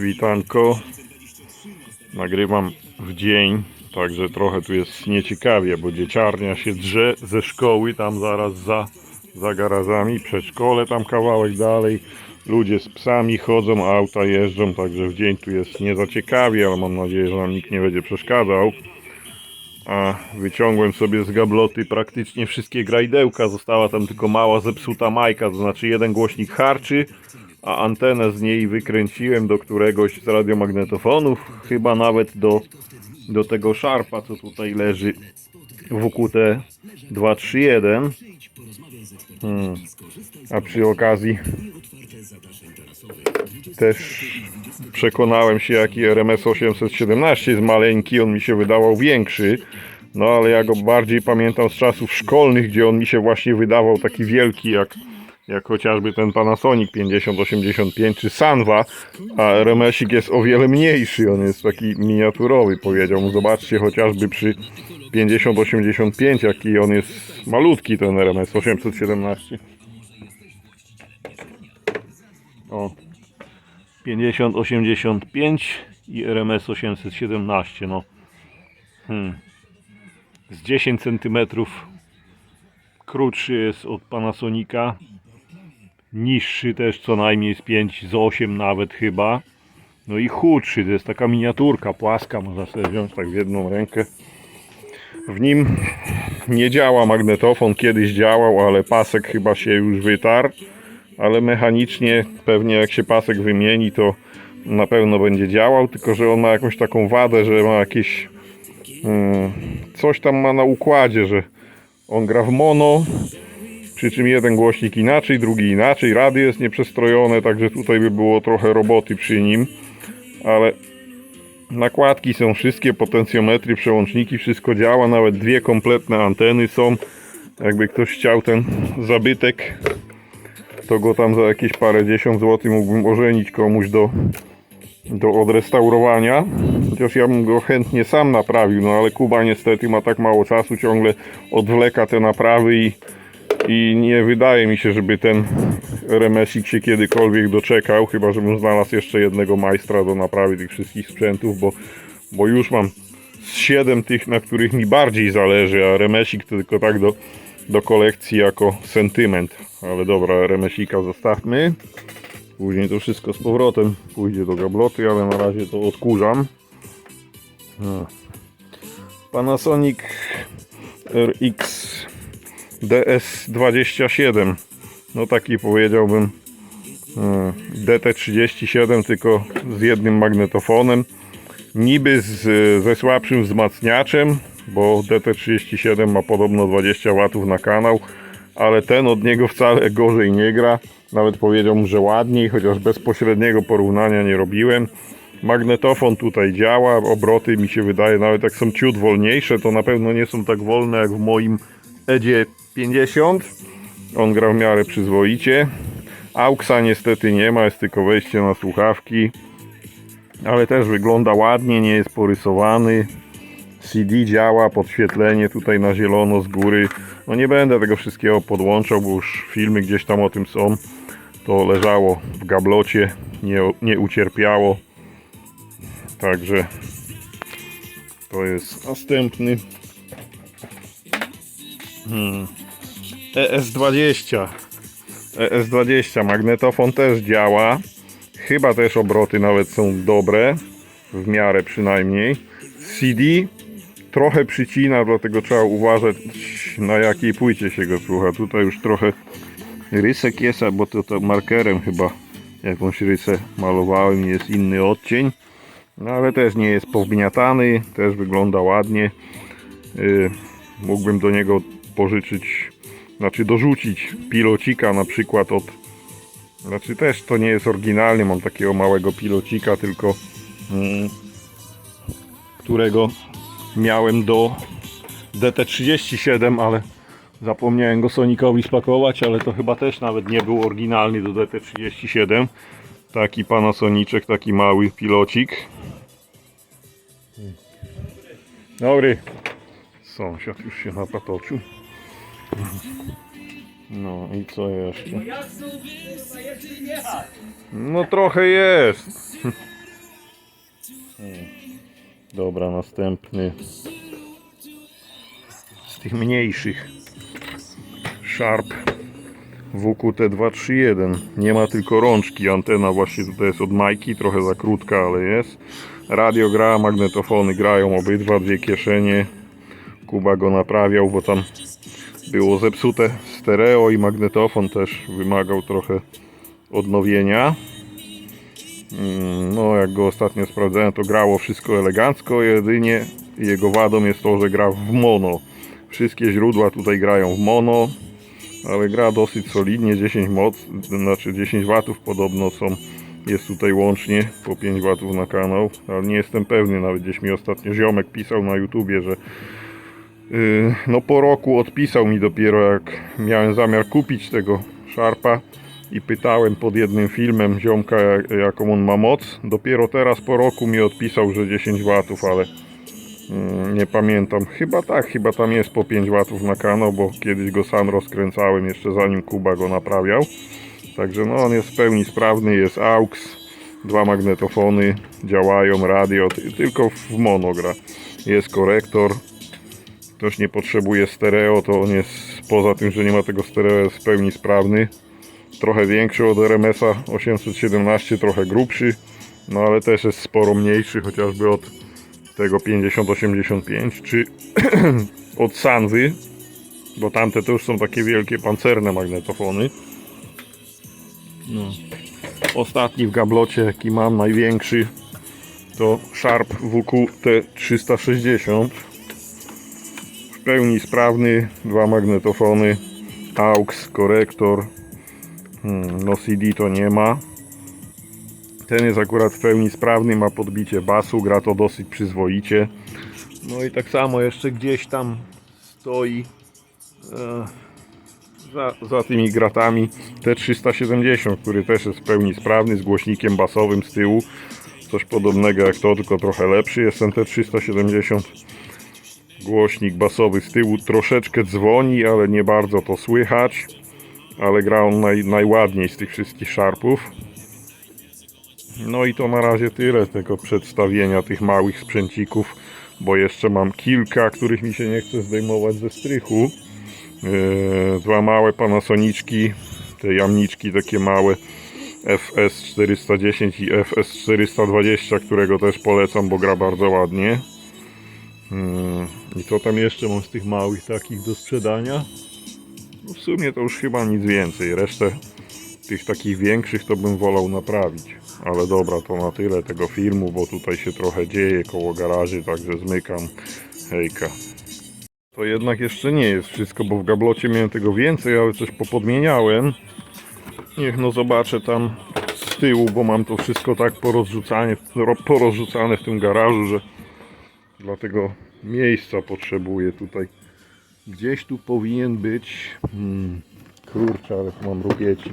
Witanko. Nagrywam w dzień, także trochę tu jest nieciekawie, bo dzieciarnia się drze ze szkoły, tam zaraz za, za garażami, przedszkole tam kawałek dalej. Ludzie z psami chodzą, auta jeżdżą, także w dzień tu jest nie za ciekawie, ale mam nadzieję, że nam nikt nie będzie przeszkadzał. A wyciągłem sobie z gabloty praktycznie wszystkie grajdełka, została tam tylko mała zepsuta majka, to znaczy jeden głośnik harczy, a antenę z niej wykręciłem do któregoś z radiomagnetofonów, chyba nawet do, do tego szarpa, co tutaj leży WQT 231. Hmm. A przy okazji też przekonałem się jaki RMS 817 jest maleńki, on mi się wydawał większy. No ale ja go bardziej pamiętam z czasów szkolnych, gdzie on mi się właśnie wydawał taki wielki jak, jak chociażby ten Panasonic 5085 czy Sanwa, a RMS-ik jest o wiele mniejszy, on jest taki miniaturowy powiedziałbym. Zobaczcie chociażby przy 5085 jaki on jest malutki ten RMS 817. O, 5085 i RMS 817 no hmm. z 10 cm krótszy jest od Panasonica niższy też co najmniej z 5 z 8 nawet chyba. No i chudszy to jest taka miniaturka płaska można sobie wziąć tak w jedną rękę. W nim nie działa magnetofon kiedyś działał ale pasek chyba się już wytarł. Ale mechanicznie pewnie jak się pasek wymieni to na pewno będzie działał, tylko że on ma jakąś taką wadę, że ma jakieś mm, coś tam ma na układzie, że on gra w mono, przy czym jeden głośnik inaczej, drugi inaczej, radio jest nieprzestrojone, także tutaj by było trochę roboty przy nim, ale nakładki są wszystkie, potencjometry, przełączniki, wszystko działa, nawet dwie kompletne anteny są, jakby ktoś chciał ten zabytek to go tam za jakieś parę dziesiąt złotych mógłbym ożenić komuś do, do odrestaurowania. Chociaż ja bym go chętnie sam naprawił, no ale Kuba niestety ma tak mało czasu, ciągle odwleka te naprawy i, i nie wydaje mi się, żeby ten remesik się kiedykolwiek doczekał, chyba żebym znalazł jeszcze jednego majstra do naprawy tych wszystkich sprzętów, bo, bo już mam z 7 tych, na których mi bardziej zależy, a remesik to tylko tak do, do kolekcji jako sentyment. Ale dobra, remesika zostawmy. Później to wszystko z powrotem pójdzie do gabloty, ale na razie to odkurzam. Panasonic RX DS27. No taki powiedziałbym e, DT37 tylko z jednym magnetofonem. Niby z, ze słabszym wzmacniaczem, bo DT37 ma podobno 20 W na kanał, ale ten od niego wcale gorzej nie gra. Nawet powiedziałbym, że ładniej, chociaż bezpośredniego porównania nie robiłem. Magnetofon tutaj działa, obroty mi się wydaje, nawet jak są ciut wolniejsze, to na pewno nie są tak wolne jak w moim Edzie 50. On gra w miarę przyzwoicie. AUXa niestety nie ma, jest tylko wejście na słuchawki. Ale też wygląda ładnie, nie jest porysowany. CD działa, podświetlenie tutaj na zielono z góry. No nie będę tego wszystkiego podłączał, bo już filmy gdzieś tam o tym są. To leżało w gablocie, nie, nie ucierpiało. Także to jest następny. Hmm. ES20. ES20 magnetofon też działa. Chyba też obroty nawet są dobre, w miarę przynajmniej. CD trochę przycina, dlatego trzeba uważać na jakiej płycie się go słucha. Tutaj już trochę rysek jest, bo to, to markerem chyba jakąś rysę malowałem jest inny odcień. No ale też nie jest powgniatany, też wygląda ładnie. Yy, mógłbym do niego pożyczyć, znaczy dorzucić pilocika na przykład od znaczy też to nie jest oryginalny, mam takiego małego pilocika, tylko mm, którego miałem do DT37, ale zapomniałem go Sonicowi spakować, ale to chyba też nawet nie był oryginalny do DT37. Taki Panasoniczek, taki mały pilocik. Dobry. Sąsiad już się napatoczył. No i co jeszcze? No trochę jest. Hmm. Dobra, następny. Z tych mniejszych. Sharp WQT231. Nie ma tylko rączki. Antena właśnie tutaj jest od Majki, trochę za krótka, ale jest. Radio gra, magnetofony grają obydwa, dwie kieszenie. Kuba go naprawiał, bo tam było zepsute stereo i magnetofon też wymagał trochę odnowienia. Mm, No, jak go ostatnio sprawdzałem, to grało wszystko elegancko, jedynie jego wadą jest to, że gra w mono. Wszystkie źródła tutaj grają w mono, ale gra dosyć solidnie, 10 moc, znaczy 10 watów podobno są, jest tutaj łącznie po 5 watów na kanał, ale nie jestem pewny, nawet gdzieś mi ostatnio ziomek pisał na YouTubie, że no po roku odpisał mi dopiero jak miałem zamiar kupić tego Sharpa i pytałem pod jednym filmem ziomka jak- jaką on ma moc. Dopiero teraz po roku mi odpisał, że 10 watów, ale yy, nie pamiętam. Chyba tak, chyba tam jest po 5 watów na kanał, bo kiedyś go sam rozkręcałem jeszcze zanim Kuba go naprawiał. Także no on jest w pełni sprawny, jest AUX, dwa magnetofony działają, radio, ty- tylko w mono gra. Jest korektor, Ktoś nie potrzebuje stereo, to on jest poza tym, że nie ma tego stereo, jest w pełni sprawny. Trochę większy od RMS-a 817, trochę grubszy, no ale też jest sporo mniejszy, chociażby od tego 5085 czy od Sanwy, bo tamte to już są takie wielkie pancerne magnetofony. No. Ostatni w gablocie, jaki mam, największy, to Sharp WQ-T360 w pełni sprawny, dwa magnetofony, AUX, korektor, hmm, no CD to nie ma. Ten jest akurat w pełni sprawny, ma podbicie basu, gra to dosyć przyzwoicie. No i tak samo jeszcze gdzieś tam stoi e, za, za tymi gratami T370, który też jest w pełni sprawny, z głośnikiem basowym z tyłu. Coś podobnego jak to, tylko trochę lepszy jest ten T370 głośnik basowy z tyłu troszeczkę dzwoni, ale nie bardzo to słychać. Ale gra on naj, najładniej z tych wszystkich szarpów. No i to na razie tyle tego przedstawienia tych małych sprzęcików, bo jeszcze mam kilka, których mi się nie chce zdejmować ze strychu. Yy, dwa małe Panasoniczki, te jamniczki takie małe FS410 i FS420, którego też polecam, bo gra bardzo ładnie. Mm, I co tam jeszcze mam z tych małych takich do sprzedania? No w sumie to już chyba nic więcej. Resztę tych takich większych to bym wolał naprawić. Ale dobra, to na tyle tego filmu, bo tutaj się trochę dzieje koło garaży, także zmykam. Hejka. To jednak jeszcze nie jest wszystko, bo w gablocie miałem tego więcej, ale coś popodmieniałem. Niech no zobaczę tam z tyłu, bo mam to wszystko tak porozrzucane, porozrzucane w tym garażu, że dlatego miejsca potrzebuję tutaj. Gdzieś tu powinien być. Hmm, kurczę, ale tu mam rupieci.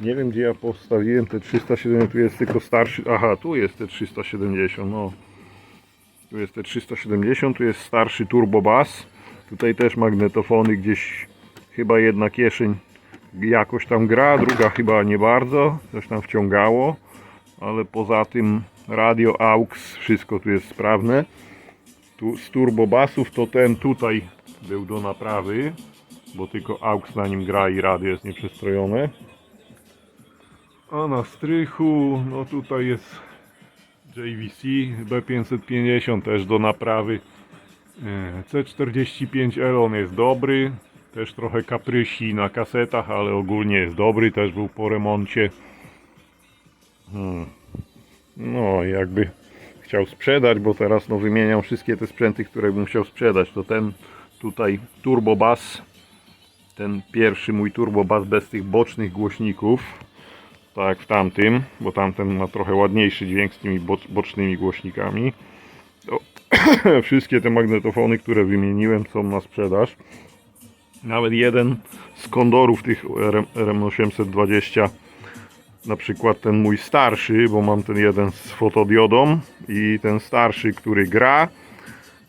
Nie wiem gdzie ja postawiłem te 370. Tu jest tylko starszy. Aha, tu jest te 370. No. Tu jest te 370. Tu jest starszy turbo bass. Tutaj też magnetofony gdzieś. Chyba jedna kieszeń jakoś tam gra, druga chyba nie bardzo. Coś tam wciągało. Ale poza tym radio AUX, wszystko tu jest sprawne tu z turbobasów to ten tutaj był do naprawy, bo tylko AUX na nim gra i radio jest nieprzestrojone. A na strychu, no tutaj jest JVC B550 też do naprawy. E, C45L on jest dobry, też trochę kaprysi na kasetach, ale ogólnie jest dobry, też był po remoncie. Hmm. No jakby chciał sprzedać, bo teraz no wymieniam wszystkie te sprzęty, które bym chciał sprzedać. To ten tutaj Turbo Bass, ten pierwszy mój Turbo Bass bez tych bocznych głośników, tak w tamtym, bo tamten ma trochę ładniejszy dźwięk z tymi bocz- bocznymi głośnikami. To wszystkie te magnetofony, które wymieniłem są na sprzedaż. Nawet jeden z kondorów tych RM, RM820 na przykład ten mój starszy, bo mam ten jeden z fotodiodą i ten starszy, który gra,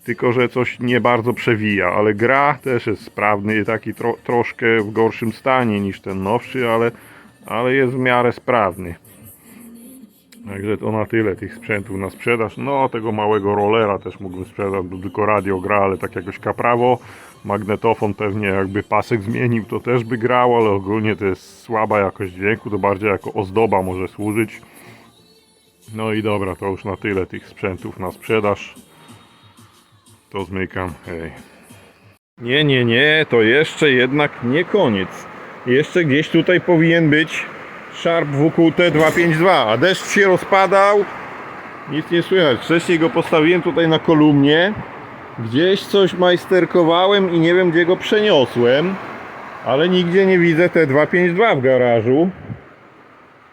tylko że coś nie bardzo przewija, ale gra też jest sprawny, taki tro, troszkę w gorszym stanie niż ten nowszy, ale, ale jest w miarę sprawny. Także to na tyle tych sprzętów na sprzedaż. No tego małego rollera też mógłbym sprzedać, bo tylko radio gra, ale tak jakoś kaprawo. Magnetofon pewnie jakby pasek zmienił, to też by grał, ale ogólnie to jest słaba jakość dźwięku, to bardziej jako ozdoba może służyć. No i dobra, to już na tyle tych sprzętów na sprzedaż. To zmykam, hej. Nie, nie, nie, to jeszcze jednak nie koniec. Jeszcze gdzieś tutaj powinien być Sharp WQT 252, a deszcz się rozpadał. Nic nie słychać. Wcześniej go postawiłem tutaj na kolumnie. Gdzieś coś majsterkowałem i nie wiem gdzie go przeniosłem. Ale nigdzie nie widzę T252 w garażu.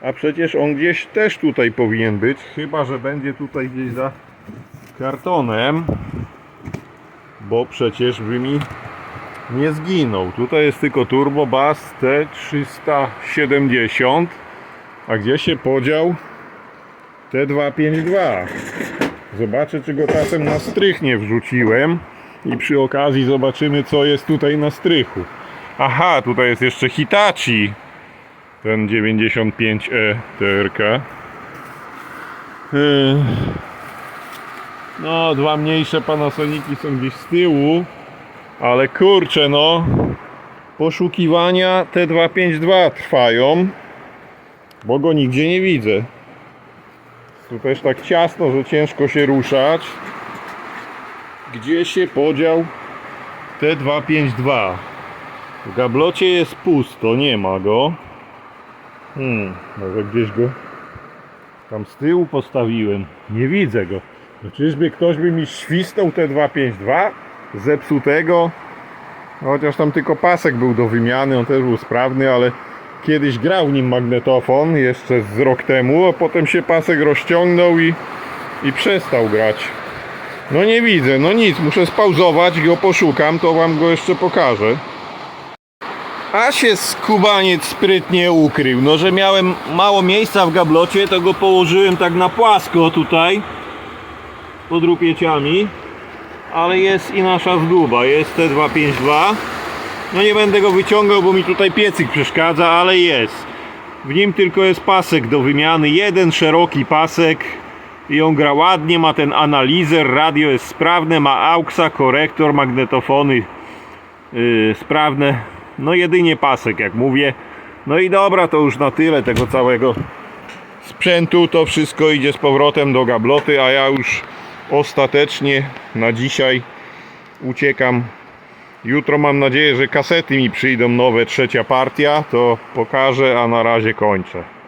A przecież on gdzieś też tutaj powinien być. Chyba, że będzie tutaj gdzieś za kartonem. Bo przecież by mi nie zginął. Tutaj jest tylko Turbo Bass T370. A gdzie się podział T252? Zobaczę, czy go czasem na strych nie wrzuciłem. I przy okazji zobaczymy, co jest tutaj na strychu. Aha, tutaj jest jeszcze Hitachi. Ten 95E TRK. Yy. No, dwa mniejsze Panasoniki są gdzieś z tyłu. Ale kurczę, no. Poszukiwania T252 trwają. Bo go nigdzie nie widzę. Tu też tak ciasno, że ciężko się ruszać. Gdzie się podział T252? W gablocie jest pusto, nie ma go. Hmm, może gdzieś go tam z tyłu postawiłem. Nie widzę go. No czyżby ktoś by mi świsnął T252 zepsutego? Chociaż tam tylko pasek był do wymiany, on też był sprawny, ale kiedyś grał nim magnetofon jeszcze z rok temu, a potem się pasek rozciągnął i, i przestał grać. No nie widzę, no nic, muszę spauzować, go poszukam, to wam go jeszcze pokażę. A się skubaniec sprytnie ukrył. No, że miałem mało miejsca w gablocie, to go położyłem tak na płasko tutaj pod rupieciami. Ale jest i nasza zguba, jest T252. No nie będę go wyciągał, bo mi tutaj piecyk przeszkadza, ale jest. W nim tylko jest pasek do wymiany, jeden szeroki pasek i on gra ładnie, ma ten analizer, radio jest sprawne, ma AUXa, korektor, magnetofony yy, sprawne. No jedynie pasek, jak mówię. No i dobra, to już na tyle tego całego sprzętu. To wszystko idzie z powrotem do gabloty, a ja już ostatecznie na dzisiaj uciekam. Jutro mam nadzieję, że kasety mi przyjdą nowe, trzecia partia, to pokażę, a na razie kończę.